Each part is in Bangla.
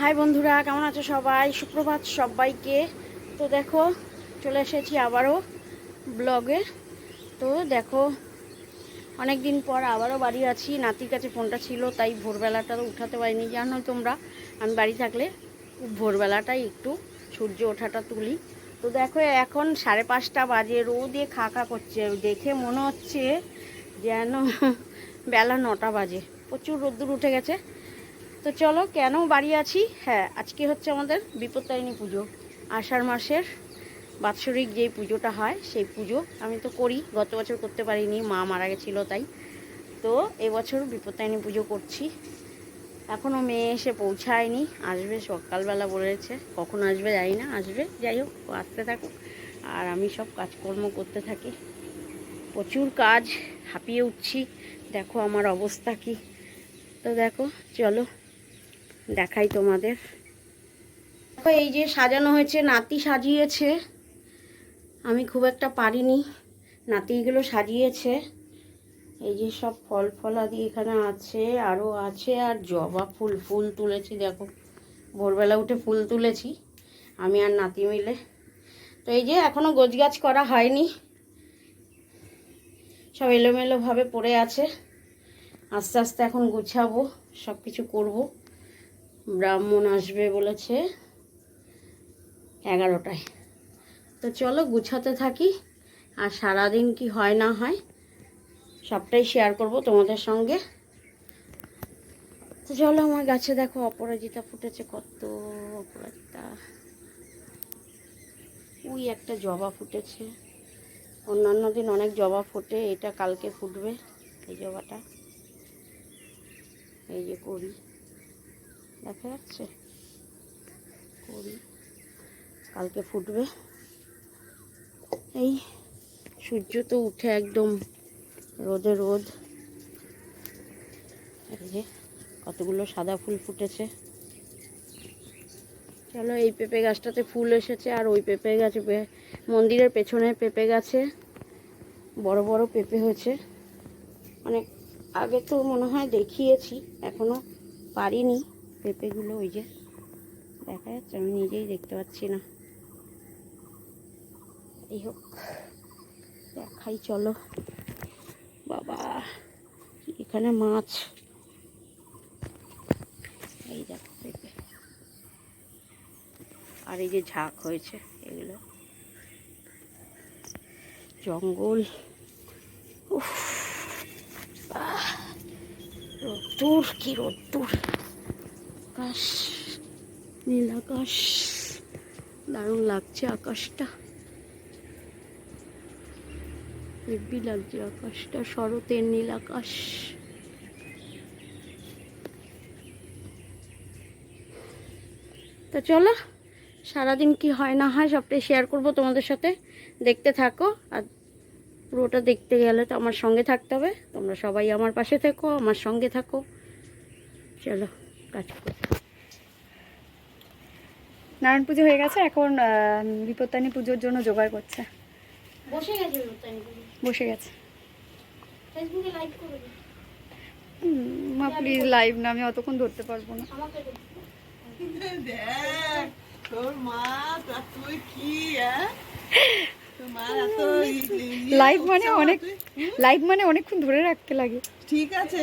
হাই বন্ধুরা, কেমন আছো সবাই? সুপ্রভাত সবাইকে। তো দেখো, চলে এসেছি আবারও ব্লগে। তো দেখো অনেক দিন পর আবারও বাড়ি আছি। নাতির কাছে ফোনটা ছিল, তাই ভোরবেলাটা তো উঠাতে পারিনি। জানো তোমরা, আমি বাড়ি থাকলে ভোরবেলাটাই একটু সূর্য ওঠাটা তুলি। তো দেখো, এখন সাড়ে পাঁচটা বাজে, রোদে খা খা করছে। দেখে মনে হচ্ছে যেন বেলা নটা বাজে। প্রচুর রোদ্দুর উঠে গেছে। তো চলো, কেন বাড়ি আছি? হ্যাঁ আজকে হচ্ছে আমাদের বিপত্তারিণী পুজো। আষাঢ় মাসের বাৎসরিক যেই পুজোটা হয়, সেই পুজো আমি তো করি, গত বছর করতে পারিনি, মা মারা গেছিল তাই। তো এবছর বিপত্তারিণী পুজো করছি। এখনও মেয়ে এসে পৌঁছায়নি, আসবে সকালবেলা বলেছে। কখন আসবে জানি না, আসবে, যাই হোক, আসতে থাকুক। আর আমি সব কাজকর্ম করতে থাকি। প্রচুর কাজ, হাঁপিয়ে উঠছি। দেখো আমার অবস্থা কি। তো দেখো, চলো। দেখাই তোমাদের। এই যে সাজানো হয়েছে, নাতি সাজিয়েছে। আমি খুব একটা পারিনি নাতি এগুলো সাজিয়েছে। এই যে সব ফল ফলাদি এখানে আছে আরও আছে, আর জবা ফুল ফুল তুলেছি, দেখো। ভোরবেলা উঠে ফুল তুলেছি, আমি আর নাতি মিলে। তো এই যে এখনও গোছগাছ করা হয়নি। সব এলোমেলোভাবে পড়ে আছে। আস্তে আস্তে এখন গুছাবো সব কিছু করব। ব্রাহ্মণ আসবে বলেছে এগারোটায়। তো চলো গুছাতে থাকি, আর সারাদিন কি হয় না হয় সবটাই শেয়ার করব তোমাদের সঙ্গে। তো চলো আমার গাছে দেখো অপরাজিতা ফুটেছে, কত অপরাজিতা। ওই একটা জবা ফুটেছে। অন্যান্য দিন অনেক জবা ফোটে, এটা কালকে ফুটবে এই জবাটা। এই যে করি। দেখা যাচ্ছে? করি। কালকে ফুটবে। এই সূর্য তো উঠে একদম রোদে রোদ। কতগুলো সাদা ফুল ফুটেছে। চলো এই পেঁপে গাছটাতে ফুল এসেছে আর ওই পেঁপে গাছ মন্দিরের পেছনে পেঁপে গাছে বড় বড় পেঁপে হয়েছে। অনেক আগে তো মনে হয় দেখিয়েছি, এখনও পারিনি। পেঁপেগুলো ওই যে দেখা যাচ্ছে, আমি নিজেই দেখতে পাচ্ছি না। এই হোক, দেখাই, চলো। বাবা এখানে মাছ? এই দেখো পেঁপে। আর এই যে ঝাঁক হয়েছে, এগুলো। জঙ্গল। রোদ্দুর, কি রোদ্দুর। আকাশ, নীল আকাশ, দারুণ লাগছে আকাশটা। হেব্বি লাগছে আকাশটা, শরতের নীল আকাশ। তো চলো, সারাদিন কি হয় না হয় সবটাই শেয়ার করব তোমাদের সাথে। দেখতে থাকো, আর পুরোটা দেখতে গেলে তো আমার সঙ্গে থাকতে হবে। তোমরা সবাই আমার পাশে থেকো, আমার সঙ্গে থাকো। চলো। কাজ করো নারায়ণ পুজো হয়ে গেছে এখন বিপত্তানি পুজোর জন্য জোগাড় করছে। বসে গেছে বসে গেছে। ফেসবুকে লাইভ মা প্লিজ লাইভ না আমি অতক্ষণ ধরতে পারব না। কি হ্যাঁ? লাইভ মানে অনেক লাইভ মানে অনেকক্ষণ ধরে রাখতে লাগে। ঠিক আছে।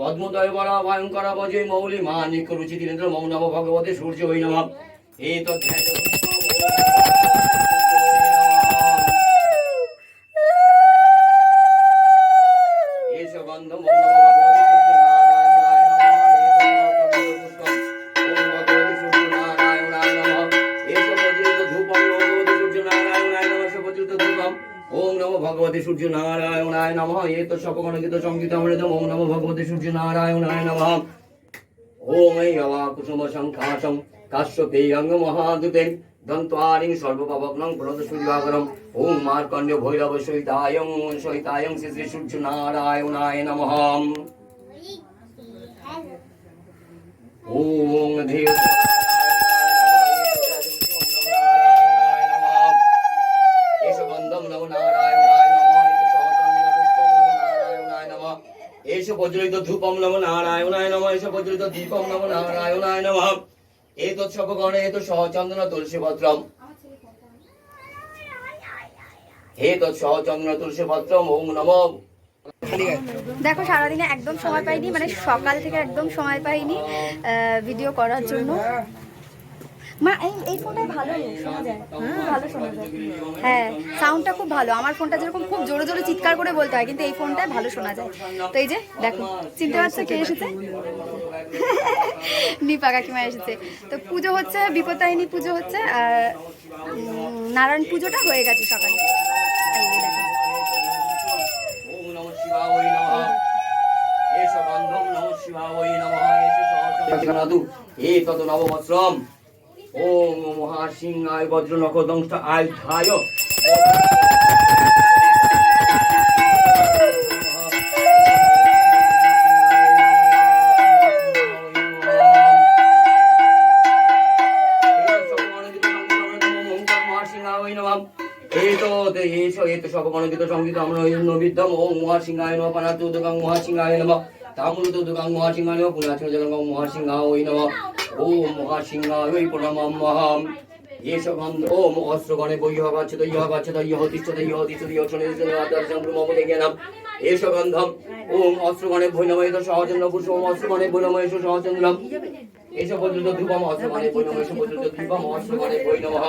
পদ্মদয় বরা ভয়ঙ্কর বজে মৌলি মা নিকরুচি দীনেন্দ্র মৌ নম ভগবতে সূর্য হই নম। এই তো এস ভগবতে সূর্য নারায়ণায় নমঃ। এত সপগণগীত সংগীত অমৃত ওম নমো ভগবতে সূর্য নারায়ণায় নমঃ। ওম এই হওয়া কুসুম সংখ্যাসং কাশ্যপেয়ং মহাদূতেন দন্ত্বারিং সর্বপাবগ্নং প্রদসূর্যাগরম ওম মার্কণ্ড ভৈরব সহিতায়ং সহিতায়ং শ্রী শ্রী সূর্য নারায়ণায় নমঃ ওম ধীর নমঃ এষ প্রজ্বলিত ধূপম নম নারায়ণায় নমঃ এষ প্রজ্বলিত দীপম নম নারায়ণায় নমঃ। এতৎ সবগণ এত সহচন্দন তুলসী পত্রম এতৎ সহচন্দন তুলসী পত্রম ওম নমঃ। দেখো, সারাদিনে একদম সময় পাইনি মানে সকাল থেকে একদম সময় পাইনি ভিডিও করার জন্য। মা এই এই ফোনটাই ভালো শোনা যায়। খুব ভালো শোনা যায়। হ্যাঁ সাউন্ডটা খুব ভালো। আমার ফোনটা যেরকম খুব জোরে জোরে চিৎকার করে বলতে হয় কিন্তু এই ফোনটায় ভালো শোনা যায়। তো এই যে দেখো চিনতে পারছ কে এসেছে? নিপা কাকিমা এসেছে। তো পুজো হচ্ছে বিপত্তায়নী পুজো হচ্ছে আর নারায়ণ পুজোটা হয়ে গেছে সকালে। এই যে দেখো। নমঃ নমঃ। ওম মহাসিংহায় বজ্রনখ দংশ আয় ধায় সকমণিত সংগীত আমরা নবীতম ও মহাসিংহায় নম। পানাতু দুগাং মহাসিংহায় নম। তামুল দুগাং মহাসিংহায় নম। পুনাচিন জগাং মহাসিংহায় নম। ॐ महासिंहायै प्रणमं महाम् येष गन्ध ॐ अश्रगणे वह्यः गच्छत यः गच्छत यः तिष्ठत यः तिष्ठत यः शनैश्चरादर्शं ब्रह्मपदे ज्ञानम् एष गन्धम् ॐ अश्रगणे भुनमयेत सहचन्द्रपुरुषम् अश्रगणे भुनमयेषु सहचन्द्रम् एष पद्रत ध्रुवम् अश्रगणे भुनमयेषु पद्रत ध्रुवम् अश्रगणे भुनमः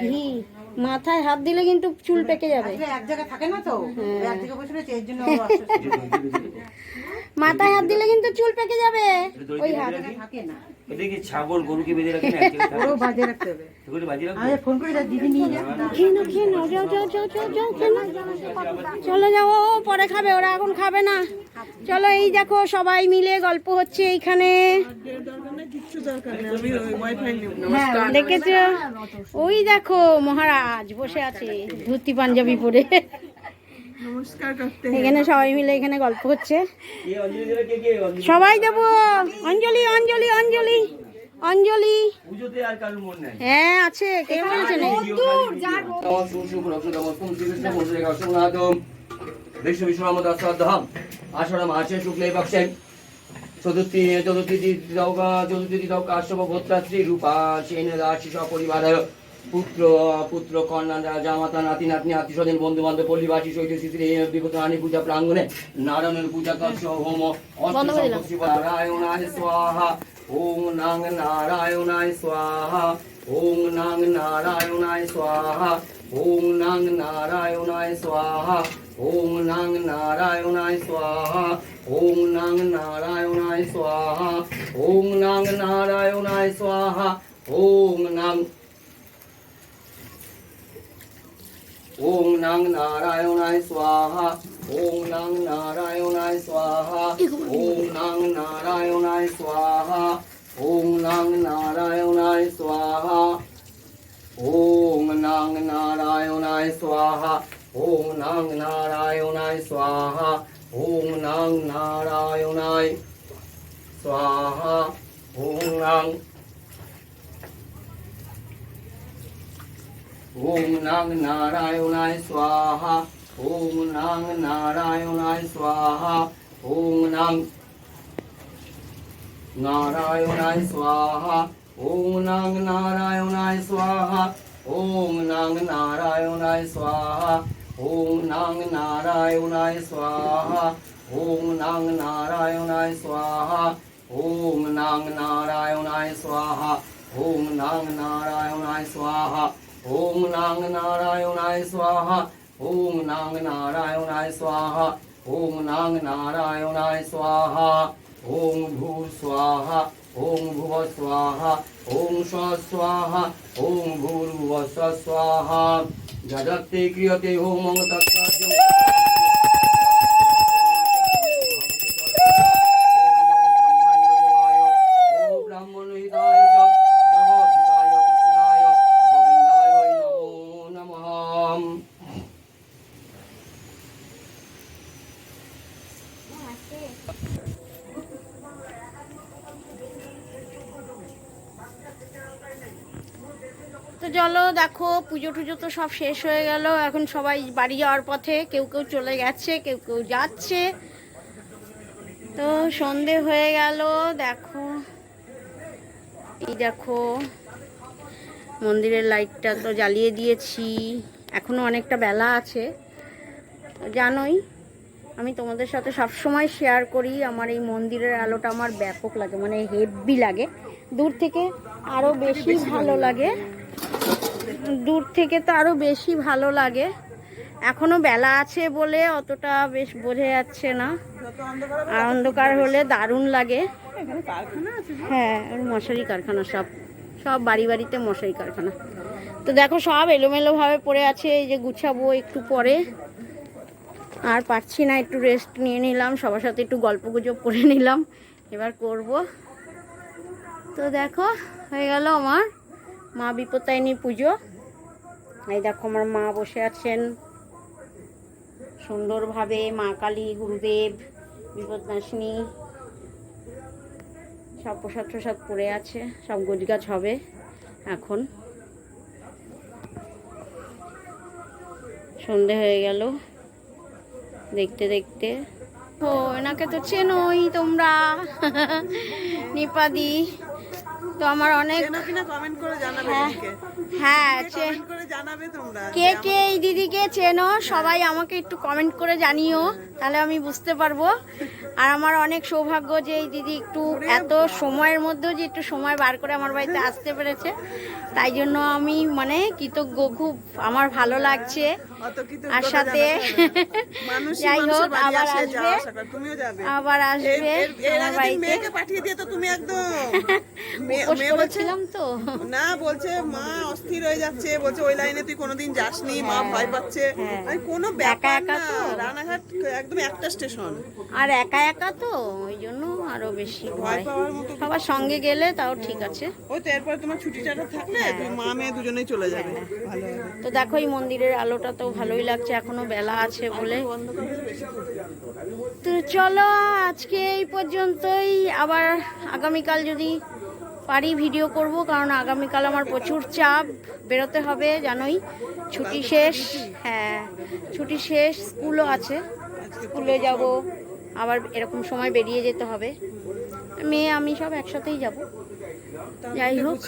ঘি। মাথায় হাত দিলে কিন্তু চুল পেকে যাবে। এক জায়গায় থাকে না তো? এক জায়গায় বসে রয়েছে এর জন্য মাথায় হাত দিলে কিন্তু চুল পেকে যাবে। ওই হাত। থাকে না। কি ছাগল গরুকে বেঁধে রাখেন ওরও বাজে রাখতে হবে বাজি আমি ফোন করে যা দিদি নিয়ে যা খেয়ে নাও খেয়ে নাও যাও যাও যাও যাও যাও খেয়ে নাও চলো যাও ও পরে খাবে ওরা এখন খাবে না চলো এই দেখো সবাই মিলে গল্প হচ্ছে এইখানে দেখেছ ওই দেখো মহারাজ বসে আছে ধুতি পাঞ্জাবি পরে এখানে সবাই মিলে এখানে গল্প হচ্ছে সবাই দেবো অঞ্জলি অঞ্জলি অঞ্জলি অঞ্জলি পুজোতে আর কারোর মন নাই হ্যাঁ আছে কে বলেছে বিশ্ব আষাঢ় মাসে শুক্লে পক্ষে চতুর্থী চতুর্থী চতুর্থী কাশ্যপ গোত্রাত্রী রূপা সেন দাসী সপরিবার পুত্র পুত্র কন্যা রাজা মাতা নাতি নাতনি আত্মীয় স্বজন বন্ধু বান্ধব পল্লীবাসী সহিত শ্রী বিপদ রানী পূজা প্রাঙ্গণে নারায়ণের পূজা কার্য হোম নারায়ণায় স্বাহা ওম নাং নারায়ণায় স্বাহা ওম নাং নারায়ণায় স্বাহা ওম নাং নারায়ণায় স্বাহা ওম নাং নারায়ণায় স্বাহা ওম নাং নারায়ণায় স্বাহা ওম নাং নারায়ণায় স্বাহা ওম নাং ওম নাং নারায়ণায় স্বাহা ওম নাং নারায়ণায় স্বাহা ওম নাং নারায়ণায় স্বাহা ওম নাং নারায়ণায় স্বাহা ওম নাং নারায়ণায় স্বাহা ওম নাং নারায়ণায় স্বাহা ওম নাং নারায়ণায় স্বাহা ওম নাং ওম নাং নারায়ণায় স্বাহা, ওম নাং নারায়ণায় স্বাহা, ওম নাং নারায়ণায় স্বাহা, ওম নাং নারায়ণায় স্বাহা, ওম নাং নারায়ণায় স্বাহা, ওম নাং নারায়ণায় স্বাহা, ওম নাং নারায়ণায় স্বাহা, ওম নাং নারায়ণায় স্বাহা, ওম নাং নারায়ণায় স্বাহা। ওম নাং নারায়ণায় স্বাহা ওম নাং নারায়ণায় স্বাহা ওম নাং নারায়ণায় স্বাহা ওম ভূর স্বাহা ওম ভুব স্বাহা ওম স্ব স্বাহা ওম ভূর্ভুব স্ব স্বাহা যদত্তে ক্রিয়তে হোমং তৎসাধ্য দেখো পুজো টুজো তো সব শেষ হয়ে গেল। এখন সবাই বাড়ি যাওয়ার পথে কেউ কেউ চলে গেছে কেউ কেউ যাচ্ছে। তো সন্ধে হয়ে গেল দেখো। এই দেখো মন্দিরের লাইটটা তো জ্বালিয়ে দিয়েছি। এখনও অনেকটা বেলা আছে। জানোই আমি তোমাদের সাথে সব সময় শেয়ার করি আমার এই মন্দিরের আলোটা আমার ব্যাপক লাগে মানে হেভি লাগে। দূর থেকে আরও বেশি ভালো লাগে। দূর থেকে তো আরও বেশি ভালো লাগে। এখনও বেলা আছে বলে অতটা বেশ বোঝা যাচ্ছে না। আর অন্ধকার হলে দারুণ লাগে। হ্যাঁ মশারি কারখানা সব সব বাড়ি বাড়িতে মশারি কারখানা। তো দেখো সব এলোমেলোভাবে পড়ে আছে, এই যে গুছাবো একটু পরে। আর পারছি না, একটু রেস্ট নিয়ে নিলাম, সবার সাথে একটু গল্প গুজব করে নিলাম, এবার করব। তো দেখো, হয়ে গেল আমার মা বিপত্তায়নী পুজো। এই দেখো আমার মা বসে আছেন। সুন্দরভাবে মা কালী গুরুদেব বিপদনাশিনী সব প্রসাদ প্রসাদ পড়ে আছে সব গোজগাছ হবে এখন। সন্ধে হয়ে গেল দেখতে দেখতে। ও এনাকে তো চেনোই তোমরা। নিপাদি। তো আমার অনেক কমেন্ট করে জানাবে হ্যাঁ কে কে এই দিদিকে চেনো? সবাই আমাকে একটু কমেন্ট করে জানিও তাহলে আমি বুঝতে পারব। আর আমার অনেক সৌভাগ্য যে এই দিদি একটু এত সময়ের মধ্যেও যে একটু সময় বার করে আমার বাড়িতে আসতে পেরেছে। তাই জন্য আমি মানে কৃতজ্ঞ খুব আমার ভালো লাগছে। আর সাথে যাই হোক আবার আসবে। আবার আসবে মেয়েকে পাঠিয়ে দিয়ে তো তুমি একদম। মেয়ে উপোস মেয়ে বলছে করেছিলাম তো। না বলছে মা অস্থির হয়ে যাচ্ছে। বলছে ওই লাইনে তুই কোনোদিন যাসনি মা ভয় পাচ্ছে। হ্যাঁ। কোনো ব্যাপার একা না। রানাঘাট একদম একটা স্টেশন। আর একা একা তো? ওই জন্য আরও বেশি ভয় ভয়। পাওয়ার মতো সবার সঙ্গে গেলে তাও ঠিক আছে। ওই তো এরপর তোমার ছুটি চাটা থাকলে তুমি মা মেয়ে দুজনেই চলে যাবে। ভালো তো দেখো এই মন্দিরের আলোটা তো ভালোই লাগছে এখনও বেলা আছে বলে। তো চলো আজকে এই পর্যন্তই। আবার আগামীকাল যদি পারি ভিডিও করব কারণ আগামীকাল আমার প্রচুর চাপ। বেরোতে হবে জানোই ছুটি শেষ। হ্যাঁ ছুটি শেষ স্কুলও আছে। স্কুলে যাব আবার এরকম সময় বেরিয়ে যেতে হবে। মেয়ে আমি সব একসাথেই যাব। যাই হোক।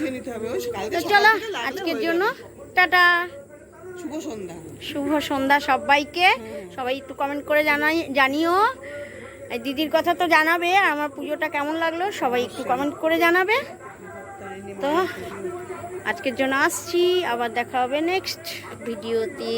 চলো আজকের জন্য টাটা। শুভ সন্ধ্যা। শুভ সন্ধ্যা সবাইকে। সবাই একটু কমেন্ট করে জানাই, জানিও। দিদির কথা তো জানাবে, আর আমার পুজোটা কেমন লাগল সবাই একটু কমেন্ট করে জানাবে। তো আজকের জন্য আসছি, আবার দেখা হবে নেক্সট ভিডিওতে